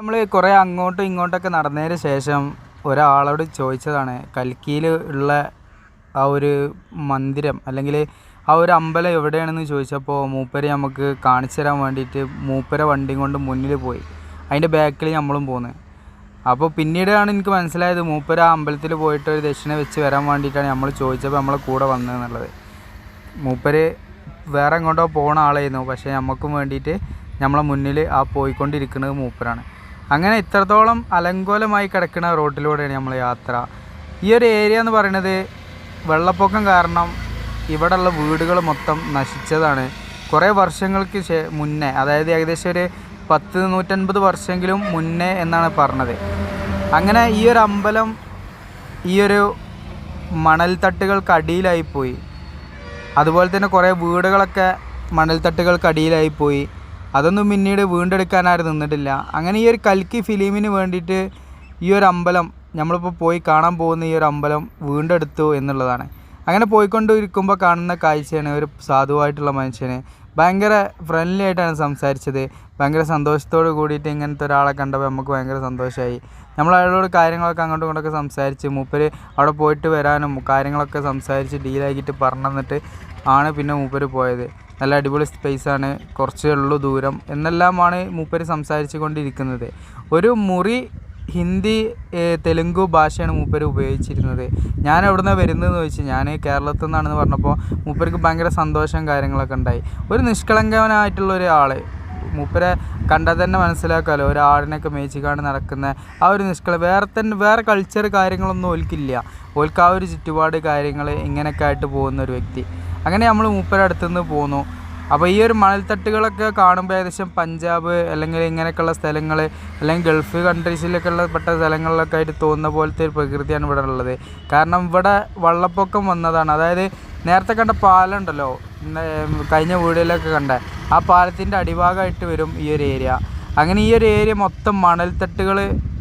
നമ്മൾ കുറേ അങ്ങോട്ടും ഇങ്ങോട്ടൊക്കെ നടന്നതിന് ശേഷം ഒരാളോട് ചോദിച്ചതാണ് കൽക്കിയിൽ ഉള്ള ആ ഒരു മന്ദിരം അല്ലെങ്കിൽ ആ ഒരു അമ്പലം എവിടെയാണെന്ന് ചോദിച്ചപ്പോൾ മൂപ്പര് നമുക്ക് കാണിച്ചു തരാൻ വേണ്ടിയിട്ട് മൂപ്പര വണ്ടിയും കൊണ്ട് മുന്നിൽ പോയി. അതിന്റെ ബാക്കിൽ നമ്മളും പോന്ന്. അപ്പോൾ പിന്നീടാണ് എനിക്ക് മനസ്സിലായത് മൂപ്പര ആ അമ്പലത്തിൽ പോയിട്ട് ഒരു ദക്ഷിണ വെച്ച് വരാൻ വേണ്ടിയിട്ടാണ് നമ്മൾ ചോദിച്ചപ്പോൾ നമ്മളെ കൂടെ വന്നതെന്നുള്ളത് മൂപ്പര് വേറെ എങ്ങോട്ടോ പോണ ആളായിരുന്നു. പക്ഷേ നമുക്കും വേണ്ടിയിട്ട് നമ്മളെ മുന്നിൽ ആ പോയിക്കൊണ്ടിരിക്കുന്നത് മൂപ്പരാണ്. അങ്ങനെ ഇത്രത്തോളം അലങ്കോലമായി കിടക്കുന്ന റോഡിലൂടെയാണ് നമ്മൾ യാത്ര. ഈ ഒരു ഏരിയ എന്ന് പറയുന്നത് വെള്ളപ്പൊക്കം കാരണം ഇവിടെയുള്ള വീടുകൾ മൊത്തം നശിച്ചതാണ്. കുറേ വർഷങ്ങൾക്ക് മുന്നേ അതായത് ഏകദേശം ഒരു പത്ത് നൂറ്റൻപത് വർഷമെങ്കിലും മുന്നേ എന്നാണ് പറഞ്ഞത്. അങ്ങനെ ഈ ഒരു അമ്പലം ഈ ഒരു മണൽത്തട്ടുകൾക്ക് അടിയിലായി പോയി അതുപോലെ തന്നെ കുറേ വീടുകളൊക്കെ മണൽത്തട്ടുകൾക്ക് അടിയിലായി പോയി അതൊന്നും പിന്നീട് വീണ്ടെടുക്കാൻ ആരും നിന്നിട്ടില്ല. അങ്ങനെ ഈ ഒരു കൽക്കി ഫിലിമിന് വേണ്ടിയിട്ട് ഈ ഒരു അമ്പലം നമ്മളിപ്പോൾ പോയി കാണാൻ പോകുന്ന ഈ ഒരു അമ്പലം വീണ്ടെടുത്തു എന്നുള്ളതാണ്. അങ്ങനെ പോയിക്കൊണ്ടിരിക്കുമ്പോൾ കാണുന്ന കാഴ്ചയാണ് ഒരു സാധുവായിട്ടുള്ള മനുഷ്യന്. ഭയങ്കര ഫ്രണ്ട്ലി ആയിട്ടാണ് സംസാരിച്ചത്. ഭയങ്കര സന്തോഷത്തോട് കൂടിയിട്ട് ഇങ്ങനത്തെ ഒരാളെ കണ്ടപ്പോൾ നമുക്ക് ഭയങ്കര സന്തോഷമായി നമ്മൾ അയാളോട് കാര്യങ്ങളൊക്കെ അങ്ങോട്ടും ഇങ്ങോട്ടൊക്കെ സംസാരിച്ച്. മൂപ്പര് അവിടെ പോയിട്ട് വരാനും കാര്യങ്ങളൊക്കെ സംസാരിച്ച് ഡീലാക്കിയിട്ട് പറഞ്ഞു തന്നിട്ട് ആണ് പിന്നെ മൂപ്പര് പോയത്. നല്ല അടിപൊളി സ്പേസാണ്. കുറച്ചേ ഉള്ളൂ ദൂരം. എന്നെല്ലാമാണ് മൂപ്പര് സംസാരിച്ചു കൊണ്ടിരിക്കുന്നത് ഒരു മുറി ഹിന്ദി തെലുങ്ക് ഭാഷയാണ് മൂപ്പര് ഉപയോഗിച്ചിരുന്നത്. ഞാൻ എവിടെ നിന്നാണ് വരുന്നതെന്ന് ചോദിച്ചു ഞാൻ കേരളത്തിൽ നിന്നാണെന്ന് പറഞ്ഞപ്പോൾ മൂപ്പർക്ക് ഭയങ്കര സന്തോഷം കാര്യങ്ങളൊക്കെ ഉണ്ടായി. ഒരു നിഷ്കളങ്കവനായിട്ടുള്ള ഒരാൾ മൂപ്പരെ കണ്ടാൽ തന്നെ മനസ്സിലാക്കാമല്ലോ ഒരാടിനൊക്കെ മേച്ചു കാണ് നടക്കുന്ന ആ ഒരു നിഷ്കള വേറെ തന്നെ വേറെ കൾച്ചർ കാര്യങ്ങളൊന്നും ഓൽക്കില്ല. ഓൽക്ക് ആ ഒരു ചുറ്റുപാട് കാര്യങ്ങൾ ഇങ്ങനെയൊക്കെ ആയിട്ട് പോകുന്ന ഒരു വ്യക്തി. അങ്ങനെ നമ്മൾ മൂപ്പരെ അടുത്തുനിന്ന് പോന്നു. അപ്പോൾ ഈ ഒരു മണൽത്തട്ടുകളൊക്കെ കാണുമ്പോൾ ഏകദേശം പഞ്ചാബ് അല്ലെങ്കിൽ ഇങ്ങനെയൊക്കെയുള്ള സ്ഥലങ്ങൾ അല്ലെങ്കിൽ ഗൾഫ് കൺട്രീസിലൊക്കെ ഉള്ള പെട്ട സ്ഥലങ്ങളിലൊക്കെ ആയിട്ട് തോന്നുന്ന പോലത്തെ ഒരു പ്രകൃതിയാണ് ഇവിടെ ഉള്ളത്. കാരണം ഇവിടെ വള്ളപ്പൊക്കം വന്നതാണ്. അതായത് നേരത്തെ കണ്ട പാലം ഉണ്ടല്ലോ കഴിഞ്ഞ വീടുകളിലൊക്കെ കണ്ട ആ പാലത്തിന്റെ അടിഭാഗമായിട്ട് വരും ഈ ഒരു ഏരിയ അങ്ങനെ ഈ ഒരു ഏരിയ മൊത്തം മണൽത്തട്ടുകൾ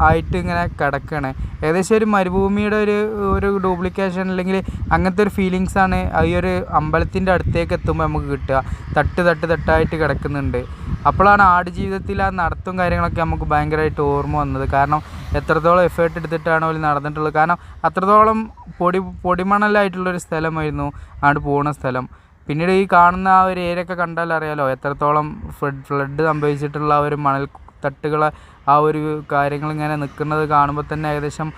ആയിട്ട് ഇങ്ങനെ കിടക്കുകയാണ് ഏകദേശം ഒരു മരുഭൂമിയുടെ ഒരു ഒരു ഡ്യൂപ്ലിക്കേഷൻ അല്ലെങ്കിൽ അങ്ങനത്തെ ഒരു ഫീലിങ്സാണ് ഈ ഒരു അമ്പലത്തിന്റെ അടുത്തേക്ക് എത്തുമ്പോൾ നമുക്ക് കിട്ടുക. തട്ട് തട്ട് തട്ടായിട്ട് കിടക്കുന്നുണ്ട്. അപ്പോഴാണ് ആട് ജീവിതത്തിൽ ആ നടത്തും കാര്യങ്ങളൊക്കെ നമുക്ക് ഭയങ്കരമായിട്ട് ഓർമ്മ വന്നത്. കാരണം എത്രത്തോളം എഫേർട്ട് എടുത്തിട്ടാണ് അവർ നടന്നിട്ടുള്ളത്. കാരണം അത്രത്തോളം പൊടി പൊടിമണലായിട്ടുള്ളൊരു സ്ഥലമായിരുന്നു ആട് പോകുന്ന സ്ഥലം. പിന്നീട് ഈ കാണുന്ന ആ ഒരു ഏരിയ ഒക്കെ കണ്ടാൽ അറിയാലോ എത്രത്തോളം ഫ്ലഡ് ഫ്ലഡ് സംഭവിച്ചിട്ടുള്ള ആ ഒരു മണൽ തട്ടുകൾ ആ ഒരു കാര്യങ്ങൾ ഇങ്ങനെ നിൽക്കുന്നത് കാണുമ്പോൾ തന്നെ ഏകദേശം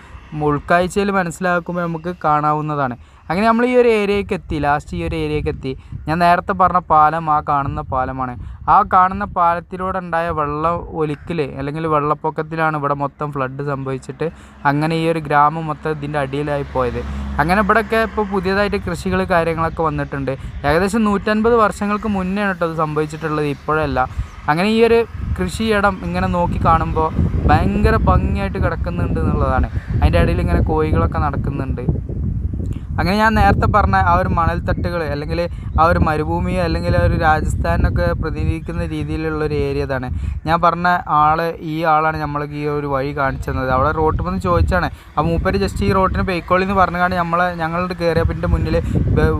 ഉൾക്കാഴ്ചയിൽ മനസ്സിലാക്കുമ്പോൾ നമുക്ക് കാണാവുന്നതാണ്. അങ്ങനെ നമ്മൾ ഈ ഒരു ഏരിയയ്ക്ക് എത്തി ലാസ്റ്റ് ഈ ഒരു ഏരിയയ്ക്ക് എത്തി. ഞാൻ നേരത്തെ പറഞ്ഞ പാലം ആ കാണുന്ന പാലമാണ്. ആ കാണുന്ന പാലത്തിലൂടെ ഉണ്ടായ വെള്ളം ഒലിക്കൽ അല്ലെങ്കിൽ വെള്ളപ്പൊക്കത്തിലാണ് ഇവിടെ മൊത്തം ഫ്ലഡ് സംഭവിച്ചിട്ട് അങ്ങനെ ഈ ഒരു ഗ്രാമം മൊത്തം ഇതിന്റെ അടിയിലായി പോയത്. അങ്ങനെ ഇവിടെയൊക്കെ ഇപ്പോൾ പുതിയതായിട്ട് കൃഷികൾ കാര്യങ്ങളൊക്കെ വന്നിട്ടുണ്ട്. ഏകദേശം നൂറ്റൻപത് വർഷങ്ങൾക്ക് മുന്നേ കേട്ടോ അത് സംഭവിച്ചിട്ടുള്ളത് ഇപ്പോഴല്ല. അങ്ങനെ ഈ ഒരു കൃഷിയിടം ഇങ്ങനെ നോക്കി കാണുമ്പോൾ ഭയങ്കര ഭംഗിയായിട്ട് കിടക്കുന്നുണ്ട് എന്നുള്ളതാണ്. അതിന്റെ ഇടയിൽ ഇങ്ങനെ കോഴികളൊക്കെ നടക്കുന്നുണ്ട്. അങ്ങനെ ഞാൻ നേരത്തെ പറഞ്ഞ ആ ഒരു മണൽത്തട്ടുകൾ അല്ലെങ്കിൽ ആ ഒരു മരുഭൂമി അല്ലെങ്കിൽ ആ ഒരു രാജസ്ഥാനൊക്കെ പ്രതിനിധിക്കുന്ന രീതിയിലുള്ള ഒരു ഏരിയ ഇതാണ്. ഞാൻ പറഞ്ഞ ആൾ ഈ ആളാണ് നമ്മൾക്ക് ഈ ഒരു വഴി കാണിച്ചു തന്നത്. അവിടെ റോട്ടിൽ വന്ന് ചോദിച്ചാണ് ആ മൂപ്പര് ജസ്റ്റ് ഈ റോട്ടിന് പെയ്ക്കോളി എന്ന് പറഞ്ഞുകൊണ്ട് നമ്മളെ ഞങ്ങളുടെ കയറിയപ്പിന്റെ മുന്നിൽ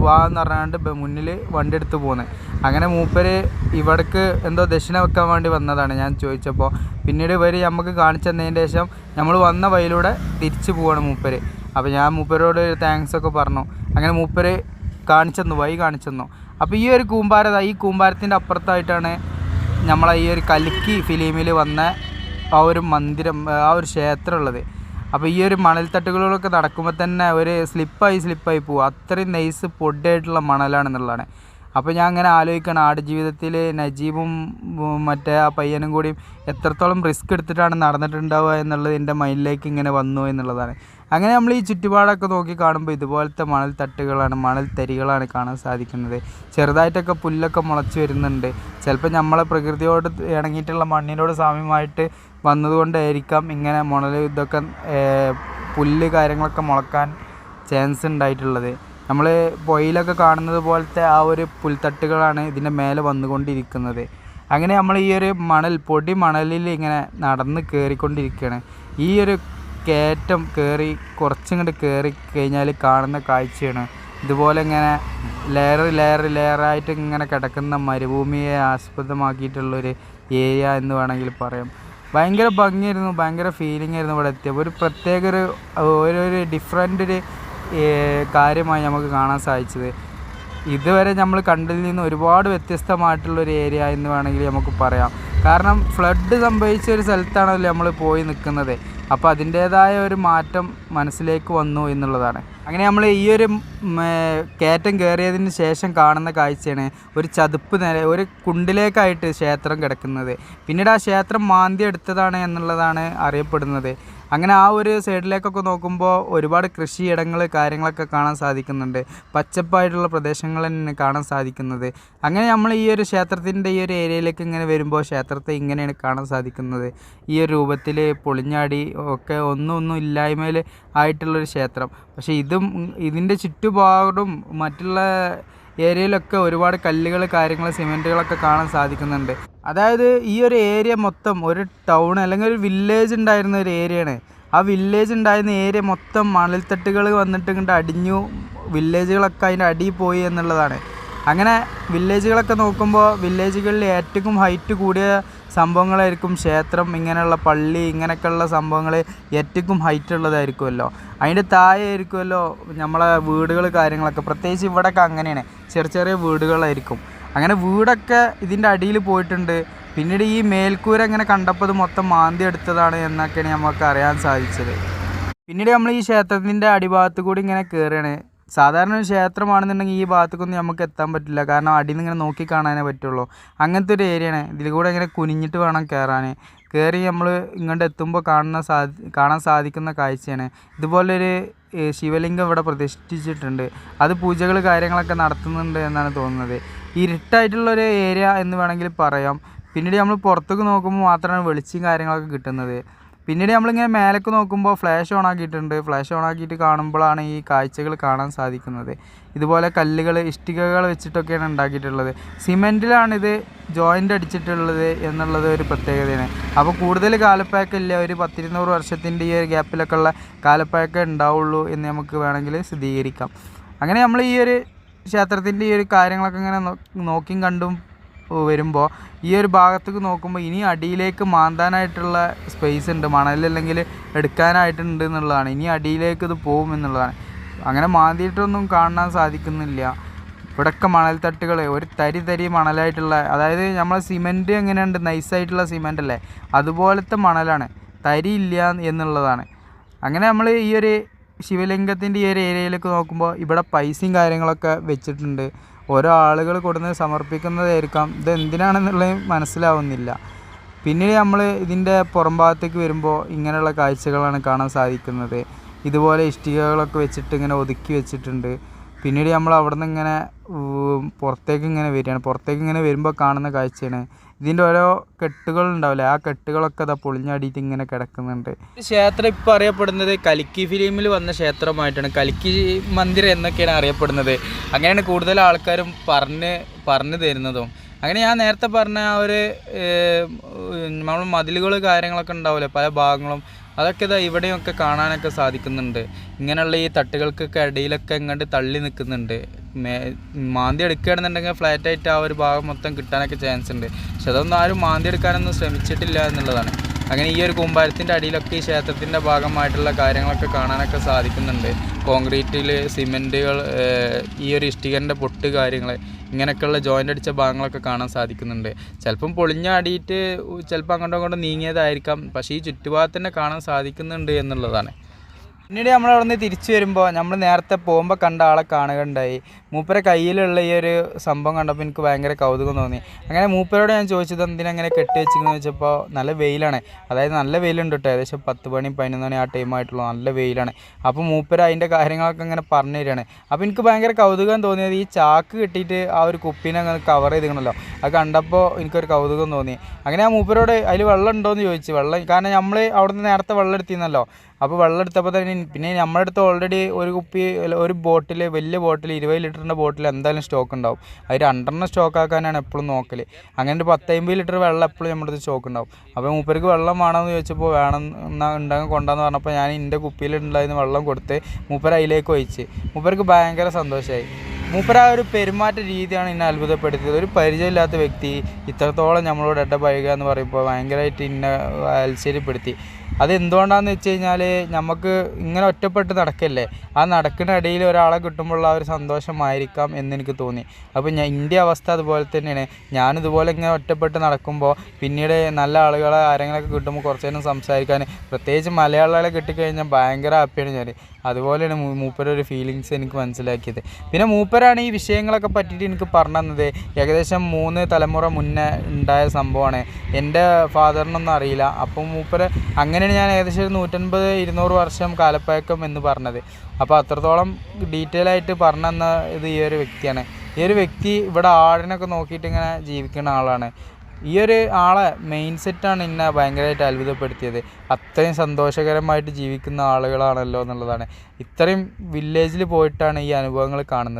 വാ എന്ന് പറഞ്ഞാണ്ട് മുന്നിൽ വണ്ടി എടുത്ത് പോകുന്നത് അങ്ങനെ മൂപ്പര് ഇവിടേക്ക് എന്തോ ദക്ഷിണ വെക്കാൻ വേണ്ടി വന്നതാണ് ഞാൻ ചോദിച്ചപ്പോൾ. പിന്നീട് ഇവർ നമുക്ക് കാണിച്ചു തന്നതിന് ശേഷം നമ്മൾ വന്ന വഴിയിലൂടെ തിരിച്ചു പോവാണ് മൂപ്പര്. അപ്പോൾ ഞാൻ മൂപ്പരോട് താങ്ക്സ് ഒക്കെ പറഞ്ഞു. അങ്ങനെ മൂപ്പര് കാണിച്ചെന്നു വഴി കാണിച്ചെന്നു. അപ്പോൾ ഈ ഒരു കൂമ്പാരത ഈ കൂമ്പാരത്തിന്റെ അപ്പുറത്തായിട്ടാണ് നമ്മളെ ഈ ഒരു കലിക്കി ഫിലിമിൽ വന്ന ആ ഒരു മന്ദിരം ആ ഒരു ക്ഷേത്രം ഉള്ളത് അപ്പോൾ ഈ ഒരു മണൽത്തട്ടുകളിലൊക്കെ നടക്കുമ്പോൾ തന്നെ ഒരു സ്ലിപ്പായി സ്ലിപ്പായി പോകും അത്രയും നൈസ് പൊടിയായിട്ടുള്ള മണലാണെന്നുള്ളതാണ്. അപ്പോൾ ഞാൻ അങ്ങനെ ആലോചിക്കണം ആടുജീവിതത്തിൽ നജീബും മറ്റേ ആ പയ്യനും കൂടിയും എത്രത്തോളം റിസ്ക് എടുത്തിട്ടാണ് നടന്നിട്ടുണ്ടാവുക എന്നുള്ളത് എന്റെ മൈൻഡിലേക്ക് ഇങ്ങനെ വന്നു എന്നുള്ളതാണ്. അങ്ങനെ നമ്മൾ ഈ ചുറ്റുപാടൊക്കെ നോക്കി കാണുമ്പോൾ ഇതുപോലത്തെ മണൽ തട്ടുകളാണ് മണൽ തരികളാണ് കാണാൻ സാധിക്കുന്നത്. ചെറുതായിട്ടൊക്കെ പുല്ലൊക്കെ മുളച്ച് വരുന്നുണ്ട്. ചിലപ്പോൾ നമ്മളെ പ്രകൃതിയോട് ഇണങ്ങിയിട്ടുള്ള മണ്ണിനോട് സാമ്യമായിട്ട് വന്നതുകൊണ്ടായിരിക്കാം ഇങ്ങനെ മണൽ ഇതൊക്കെ പുല്ല് കാര്യങ്ങളൊക്കെ മുളക്കാൻ ചാൻസ് ഉണ്ടായിട്ടുള്ളത്. നമ്മൾ പൊയിലൊക്കെ കാണുന്നത് പോലത്തെ ആ ഒരു പുൽത്തട്ടുകളാണ് ഇതിന്റെ മേലെ വന്നുകൊണ്ടിരിക്കുന്നത്. അങ്ങനെ നമ്മൾ ഈ ഒരു മണൽ പൊടി മണലിൽ ഇങ്ങനെ നടന്ന് കയറിക്കൊണ്ടിരിക്കുകയാണ്. ഈ ഒരു കയറ്റം കയറി കുറച്ചിങ്ങോട്ട് കയറി കഴിഞ്ഞാൽ കാണുന്ന കാഴ്ചയാണ്. ഇതുപോലെ ഇങ്ങനെ ലെയർ ലെയർ ലെയറായിട്ട് ഇങ്ങനെ കിടക്കുന്ന മരുഭൂമിയെ ആസ്പദമാക്കിയിട്ടുള്ളൊരു ഏരിയ എന്ന് വേണമെങ്കിൽ പറയാം. ഭയങ്കര ഭംഗിയായിരുന്നു ഭയങ്കര ഫീലിംഗ് ആയിരുന്നു ഇവിടെ എത്തിയപ്പോൾ ഒരു പ്രത്യേക ഒരു ഒരു ഡിഫറെന്റ് ഒരു കാര്യമായി നമുക്ക് കാണാൻ സാധിച്ചത്. ഇതുവരെ നമ്മൾ കണ്ടതിൽ നിന്ന് ഒരുപാട് വ്യത്യസ്തമായിട്ടുള്ള ഒരു ഏരിയ എന്ന് വേണമെങ്കിൽ നമുക്ക് പറയാം. കാരണം ഫ്ലഡ് സംഭവിച്ച ഒരു സ്ഥലത്താണല്ലോ നമ്മൾ പോയി നിൽക്കുന്നത്. അപ്പോൾ അതിന്റേതായ ഒരു മാറ്റം മനസ്സിലേക്ക് വന്നു എന്നുള്ളതാണ്. അങ്ങനെ നമ്മൾ ഈ ഒരു കയറ്റം കയറിയതിന് ശേഷം കാണുന്ന കാഴ്ചയാണ് ഒരു ചതുപ്പ് നില ഒരു കുണ്ടിലേക്കായിട്ട് ക്ഷേത്രം കിടക്കുന്നത്. പിന്നീട് ആ ക്ഷേത്രം മാന്തി എടുത്തതാണ് എന്നുള്ളതാണ് അറിയപ്പെടുന്നത്. അങ്ങനെ ആ ഒരു സൈഡിലേക്കൊക്കെ നോക്കുമ്പോൾ ഒരുപാട് കൃഷിയിടങ്ങൾ കാര്യങ്ങളൊക്കെ കാണാൻ സാധിക്കുന്നുണ്ട്. പച്ചപ്പായിട്ടുള്ള പ്രദേശങ്ങൾ തന്നെ കാണാൻ സാധിക്കുന്നത്. അങ്ങനെ നമ്മൾ ഈ ഒരു ക്ഷേത്രത്തിന്റെ ഈ ഒരു ഏരിയയിലേക്ക് ഇങ്ങനെ വരുമ്പോൾ ക്ഷേത്രത്തെ ഇങ്ങനെയാണ് കാണാൻ സാധിക്കുന്നത്. ഈ ഒരു രൂപത്തിൽ പൊളിഞ്ഞാടി ഒക്കെ ഒന്നും ഒന്നും ഇല്ലായ്മയിൽ ആയിട്ടുള്ളൊരു ക്ഷേത്രം. പക്ഷേ ഇതും ഇതിന്റെ ചുറ്റുപാടും മറ്റുള്ള ഏരിയയിലൊക്കെ ഒരുപാട് കല്ലുകൾ കാര്യങ്ങൾ സിമെന്റുകളൊക്കെ കാണാൻ സാധിക്കുന്നുണ്ട്. അതായത് ഈ ഒരു ഏരിയ മൊത്തം ഒരു ടൗൺ അല്ലെങ്കിൽ ഒരു വില്ലേജ് ഉണ്ടായിരുന്ന ഒരു ഏരിയയാണ്. ആ വില്ലേജ് ഉണ്ടായിരുന്ന ഏരിയ മൊത്തം മണൽത്തട്ടുകൾ വന്നിട്ട് ഇങ്ങോട്ട് അടിഞ്ഞു വില്ലേജുകളൊക്കെ അതിന്റെ അടിയിൽ പോയി എന്നുള്ളതാണ്. അങ്ങനെ വില്ലേജുകളൊക്കെ നോക്കുമ്പോൾ വില്ലേജുകളിൽ ഏറ്റവും ഹൈറ്റ് കൂടിയ സംഭവങ്ങളായിരിക്കും ക്ഷേത്രം ഇങ്ങനെയുള്ള പള്ളി ഇങ്ങനെയൊക്കെയുള്ള സംഭവങ്ങൾ ഏറ്റവും ഹൈറ്റ് ഉള്ളതായിരിക്കുമല്ലോ. അതിന്റെ താഴെ ആയിരിക്കുമല്ലോ നമ്മളെ വീടുകൾ കാര്യങ്ങളൊക്കെ. പ്രത്യേകിച്ച് ഇവിടെയൊക്കെ അങ്ങനെയാണ്. ചെറിയ ചെറിയ വീടുകളായിരിക്കും. അങ്ങനെ വീടൊക്കെ ഇതിന്റെ അടിയിൽ പോയിട്ടുണ്ട്. പിന്നീട് ഈ മേൽക്കൂര ഇങ്ങനെ കണ്ടപ്പോൾ മൊത്തം മാന്തി എടുത്തതാണ് എന്നൊക്കെയാണ് നമുക്ക് അറിയാൻ സാധിച്ചത്. പിന്നീട് നമ്മൾ ഈ ക്ഷേത്രത്തിന്റെ അടിഭാഗത്ത് കൂടി ഇങ്ങനെ കയറുകയാണ്. സാധാരണ ഒരു ക്ഷേത്രമാണെന്നുണ്ടെങ്കിൽ ഈ ഭാഗത്തേക്കൊന്നും നമുക്ക് എത്താൻ പറ്റില്ല. കാരണം അടിയിൽ നിന്ന് ഇങ്ങനെ നോക്കി കാണാനേ പറ്റുള്ളൂ. അങ്ങനത്തെ ഒരു ഏരിയയാണ് ഇതിൽ കൂടെ ഇങ്ങനെ കുനിഞ്ഞിട്ട് വേണം കയറാൻ കയറി നമ്മൾ ഇങ്ങോട്ട് എത്തുമ്പോൾ കാണുന്ന സാധി കാണാൻ സാധിക്കുന്ന കാഴ്ചയാണ്. ഇതുപോലൊരു ശിവലിംഗം ഇവിടെ പ്രതിഷ്ഠിച്ചിട്ടുണ്ട്. അത് പൂജകൾ കാര്യങ്ങളൊക്കെ നടത്തുന്നുണ്ട് എന്നാണ് തോന്നുന്നത്. ഇരുട്ടായിട്ടുള്ളൊരു ഏരിയ എന്ന് വേണമെങ്കിൽ പറയാം. പിന്നീട് നമ്മൾ പുറത്തേക്ക് നോക്കുമ്പോൾ മാത്രമാണ് വെളിച്ചം കാര്യങ്ങളൊക്കെ കിട്ടുന്നത്. പിന്നീട് നമ്മളിങ്ങനെ മേലേക്ക് നോക്കുമ്പോൾ ഫ്ലാഷ് ഓൺ ആക്കിയിട്ടുണ്ട്. ഫ്ലാഷ് ഓൺ ആക്കിയിട്ട് കാണുമ്പോഴാണ് ഈ കാഴ്ചകൾ കാണാൻ സാധിക്കുന്നത്. ഇതുപോലെ കല്ലുകൾ ഇഷ്ടികകൾ വെച്ചിട്ടൊക്കെയാണ് ഉണ്ടാക്കിയിട്ടുള്ളത്. സിമെന്റിലാണിത് ജോയിന്റ് അടിച്ചിട്ടുള്ളത് എന്നുള്ളത് ഒരു പ്രത്യേകതയാണ്. അപ്പോൾ കൂടുതൽ കാലപ്പഴക്കമില്ല. ഒരു പത്തിരുന്നൂറ് വർഷത്തിന്റെ ഈ ഒരു ഗ്യാപ്പിലൊക്കെ ഉള്ള കാലപ്പഴക്കം ഉണ്ടാവുള്ളൂ എന്ന് നമുക്ക് വേണമെങ്കിൽ സ്ഥിരീകരിക്കാം. അങ്ങനെ നമ്മൾ ഈ ഒരു ക്ഷേത്രത്തിന്റെ ഈ ഒരു കാര്യങ്ങളൊക്കെ ഇങ്ങനെ നോക്കിയും കണ്ടും വരുമ്പോൾ ഈ ഒരു ഭാഗത്തേക്ക് നോക്കുമ്പോൾ ഇനി അടിയിലേക്ക് മാന്താനായിട്ടുള്ള സ്പേസ് ഉണ്ട്. മണലല്ലെങ്കിൽ എടുക്കാനായിട്ടുണ്ട് എന്നുള്ളതാണ്. ഇനി അടിയിലേക്ക് ഇത് പോകും എന്നുള്ളതാണ്. അങ്ങനെ മാന്തിയിട്ടൊന്നും കാണാൻ സാധിക്കുന്നില്ല. ഇവിടെയൊക്കെ മണൽത്തട്ടുകൾ ഒരു തരി തരി മണലായിട്ടുള്ള അതായത് നമ്മൾ സിമെന്റ് എങ്ങനെയുണ്ട്? നൈസായിട്ടുള്ള സിമെന്റ് അല്ലേ? അതുപോലത്തെ മണലാണ്. തരി ഇല്ല എന്നുള്ളതാണ്. അങ്ങനെ നമ്മൾ ഈ ഒരു ശിവലിംഗത്തിന്റെ ഈ ഒരു ഏരിയയിലേക്ക് നോക്കുമ്പോൾ ഇവിടെ പൈസയും കാര്യങ്ങളൊക്കെ വെച്ചിട്ടുണ്ട്. ഓരോ ആളുകൾ കൊടുന്ന് സമർപ്പിക്കുന്നതായിരിക്കാം. ഇത് എന്തിനാണെന്നുള്ളത് മനസ്സിലാവുന്നില്ല. പിന്നീട് നമ്മൾ ഇതിന്റെ പുറം ഭാഗത്തേക്ക് വരുമ്പോൾ ഇങ്ങനെയുള്ള കാഴ്ചകളാണ് കാണാൻ സാധിക്കുന്നത്. ഇതുപോലെ ഇഷ്ടികകളൊക്കെ വെച്ചിട്ട് ഇങ്ങനെ ഒതുക്കി വെച്ചിട്ടുണ്ട്. പിന്നീട് നമ്മൾ അവിടെ നിന്ന് ഇങ്ങനെ പുറത്തേക്ക് ഇങ്ങനെ വരികയാണ്. പുറത്തേക്ക് ഇങ്ങനെ വരുമ്പോൾ കാണുന്ന കാഴ്ചയാണ്. ഇതിന്റെ ഓരോ കെട്ടുകൾ ഉണ്ടാവില്ലേ? ആ കെട്ടുകളൊക്കെ അതാ പൊളിഞ്ഞാടിയിട്ട് ഇങ്ങനെ കിടക്കുന്നുണ്ട്. ക്ഷേത്രം ഇപ്പോൾ അറിയപ്പെടുന്നത് കലിക്കി ഫിലിമിൽ വന്ന ക്ഷേത്രമായിട്ടാണ്. കലിക്കി മന്ദിരം എന്നൊക്കെയാണ് അറിയപ്പെടുന്നത്. അങ്ങനെയാണ് കൂടുതൽ ആൾക്കാരും പറഞ്ഞ് പറഞ്ഞു തരുന്നതും. അങ്ങനെ ഞാൻ നേരത്തെ പറഞ്ഞ ആ ഒരു നമ്മൾ മതിലുകൾ കാര്യങ്ങളൊക്കെ ഉണ്ടാവില്ലേ? പല ഭാഗങ്ങളും അതൊക്കെ ഇതാ ഇവിടെയൊക്കെ കാണാനൊക്കെ സാധിക്കുന്നുണ്ട്. ഇങ്ങനെയുള്ള ഈ തട്ടുകൾക്കൊക്കെ ഇടയിലൊക്കെ ഇങ്ങോട്ട് തള്ളി നിൽക്കുന്നുണ്ട്. മാന്തി എടുക്കുകയാണെന്നുണ്ടെങ്കിൽ ഫ്ലാറ്റായിട്ട് ആ ഒരു ഭാഗം മൊത്തം കിട്ടാനൊക്കെ ചാൻസ് ഉണ്ട്. പക്ഷെ അതൊന്നും ആരും മാന്തി എടുക്കാനൊന്നും ശ്രമിച്ചിട്ടില്ല എന്നുള്ളതാണ്. അങ്ങനെ ഈ ഒരു കൂമ്പാരത്തിന്റെ അടിയിലൊക്കെ ഈ ക്ഷേത്രത്തിന്റെ ഭാഗമായിട്ടുള്ള കാര്യങ്ങളൊക്കെ കാണാനൊക്കെ സാധിക്കുന്നുണ്ട്. കോൺക്രീറ്റിൽ സിമെന്റുകൾ ഈ ഒരു ഇഷ്ടികന്റെ പൊട്ട് കാര്യങ്ങൾ ഇങ്ങനെയൊക്കെയുള്ള ജോയിന്റ് അടിച്ച ഭാഗങ്ങളൊക്കെ കാണാൻ സാധിക്കുന്നുണ്ട്. ചിലപ്പം പൊളിഞ്ഞാടിയിട്ട് ചിലപ്പോൾ അങ്ങോട്ടും അങ്ങോട്ടും നീങ്ങിയതായിരിക്കാം. പക്ഷേ ഈ ചുറ്റുഭാഗത്ത് തന്നെ കാണാൻ സാധിക്കുന്നുണ്ട് എന്നുള്ളതാണ്. പിന്നീട് നമ്മൾ അവിടെ നിന്ന് തിരിച്ചു വരുമ്പോൾ നമ്മൾ നേരത്തെ പോകുമ്പോൾ കണ്ട ആളെ കാണുകയുണ്ടായി. മൂപ്പരെ കയ്യിലുള്ള ഈ ഒരു സംഭവം കണ്ടപ്പോൾ എനിക്ക് ഭയങ്കര കൗതുകം തോന്നി. അങ്ങനെ മൂപ്പരോട് ഞാൻ ചോദിച്ചത് എന്തിനങ്ങനെ കെട്ടി വെച്ചിരിക്കുന്നത് വെച്ചപ്പോൾ നല്ല വെയിലാണ്. അതായത് നല്ല വെയിലുണ്ട് കേട്ടോ ഏകദേശം പത്ത് മണി പതിനൊന്ന് മണി ആ ടൈമായിട്ടുള്ള നല്ല വെയിലാണ്. അപ്പോൾ മൂപ്പര് അതിന്റെ കാര്യങ്ങളൊക്കെ ഇങ്ങനെ പറഞ്ഞു തരികയാണ് അപ്പോൾ എനിക്ക് ഭയങ്കര കൗതുകം തോന്നിയത് ഈ ചാക്ക് കെട്ടിയിട്ട് ആ ഒരു കുപ്പിനെ അങ്ങനെ കവർ ചെയ്തിക്കണല്ലോ അത് കണ്ടപ്പോൾ എനിക്കൊരു കൗതുകം തോന്നി. അങ്ങനെ ആ മൂപ്പരോട് അതിൽ വെള്ളം ഉണ്ടോയെന്ന് ചോദിച്ചു. വെള്ളം കാരണം നമ്മൾ അവിടെ നിന്ന് നേരത്തെ വെള്ളം എടുത്തിരുന്നല്ലോ. അപ്പോൾ വെള്ളം എടുത്തപ്പോൾ തന്നെ പിന്നെ നമ്മുടെ അടുത്ത് ഓൾറെഡി ഒരു കുപ്പി ഒരു ബോട്ടിൽ വലിയ ബോട്ടിൽ ഇരുപത് ലിറ്ററിന്റെ ബോട്ടിൽ എന്തായാലും സ്റ്റോക്ക് ഉണ്ടാവും. അത് രണ്ടെണ്ണം സ്റ്റോക്ക് ആക്കാനാണ് എപ്പോഴും നോക്കൽ അങ്ങനെ ഒരു പത്തമ്പത് ലിറ്റർ വെള്ളം എപ്പോഴും നമ്മുടെ അടുത്ത് സ്റ്റോക്ക് ഉണ്ടാവും. അപ്പോൾ മൂപ്പർക്ക് വെള്ളം വേണമെന്ന് ചോദിച്ചപ്പോൾ വേണം ഉണ്ടെങ്കിൽ കൊണ്ടാന്ന് പറഞ്ഞപ്പോൾ ഞാൻ എന്റെ കുപ്പിയിൽ ഉണ്ടായിരുന്ന വെള്ളം കൊടുത്ത് മൂപ്പർ അതിലേക്ക് ഒഴിച്ച്. മൂപ്പർക്ക് ഭയങ്കര സന്തോഷമായി മൂപ്പര ആ ഒരു പെരുമാറ്റ രീതിയാണ് എന്നെ അത്ഭുതപ്പെടുത്തിയത്. ഒരു പരിചയമില്ലാത്ത വ്യക്തി ഇത്രത്തോളം നമ്മളോട് ഇടപഴകുക എന്ന് പറയുമ്പോൾ ഭയങ്കരമായിട്ട് എന്നെ അത്സര്യപ്പെടുത്തി അത് എന്തുകൊണ്ടാണെന്ന് വെച്ച് കഴിഞ്ഞാൽ നമുക്ക് ഇങ്ങനെ ഒറ്റപ്പെട്ട് നടക്കല്ലേ? ആ നടക്കുന്ന ഇടയിൽ ഒരാളെ കിട്ടുമ്പോഴുള്ള ഒരു സന്തോഷമായിരിക്കാം എന്നെനിക്ക് തോന്നി. അപ്പോൾ ഞാൻ ഇന്ത്യ അവസ്ഥ അതുപോലെ തന്നെയാണ്. ഞാനിതുപോലെ ഇങ്ങനെ ഒറ്റപ്പെട്ട് നടക്കുമ്പോൾ പിന്നീട് നല്ല ആളുകളെ ആരെങ്കിലൊക്കെ കിട്ടുമ്പോൾ കുറച്ച് നേരം സംസാരിക്കാൻ പ്രത്യേകിച്ച് മലയാളികളെ കിട്ടിക്കഴിഞ്ഞാൽ ഭയങ്കര ഹാപ്പിയാണ് ഞാൻ അതുപോലെയാണ് മൂപ്പരൊരു ഫീലിങ്സ് എനിക്ക് മനസ്സിലാക്കിയത്. പിന്നെ മൂപ്പരാണ് ഈ വിഷയങ്ങളൊക്കെ പറ്റിയിട്ട് എനിക്ക് പറഞ്ഞു തന്നത് ഏകദേശം മൂന്ന് തലമുറ മുന്നേ ഉണ്ടായ സംഭവമാണ്. എന്റെ ഫാദറിനൊന്നും അറിയില്ല. അപ്പം മൂപ്പര് അങ്ങനെയാണ് ഞാൻ ഏകദേശം ഒരു നൂറ്റൻപത് ഇരുന്നൂറ് വർഷം കാലപ്പഴക്കം എന്ന് പറഞ്ഞത്. അപ്പോൾ അത്രത്തോളം ഡീറ്റെയിൽ ആയിട്ട് പറഞ്ഞു തന്ന ഇത് ഈ ഒരു വ്യക്തിയാണ്. ഈ ഒരു വ്യക്തി ഇവിടെ ആടിനൊക്കെ നോക്കിയിട്ട് ഇങ്ങനെ ജീവിക്കുന്ന ആളാണ്. ഈ ഒരു ആളെ മെയിൻ സെറ്റാണ് എന്നെ ഭയങ്കരമായിട്ട് അത്ഭുതപ്പെടുത്തിയത്. അത്രയും സന്തോഷകരമായിട്ട് ജീവിക്കുന്ന ആളുകളാണല്ലോ എന്നുള്ളതാണ്. ഇത്രയും വില്ലേജിൽ പോയിട്ടാണ് ഈ അനുഭവങ്ങൾ കാണുന്നത്.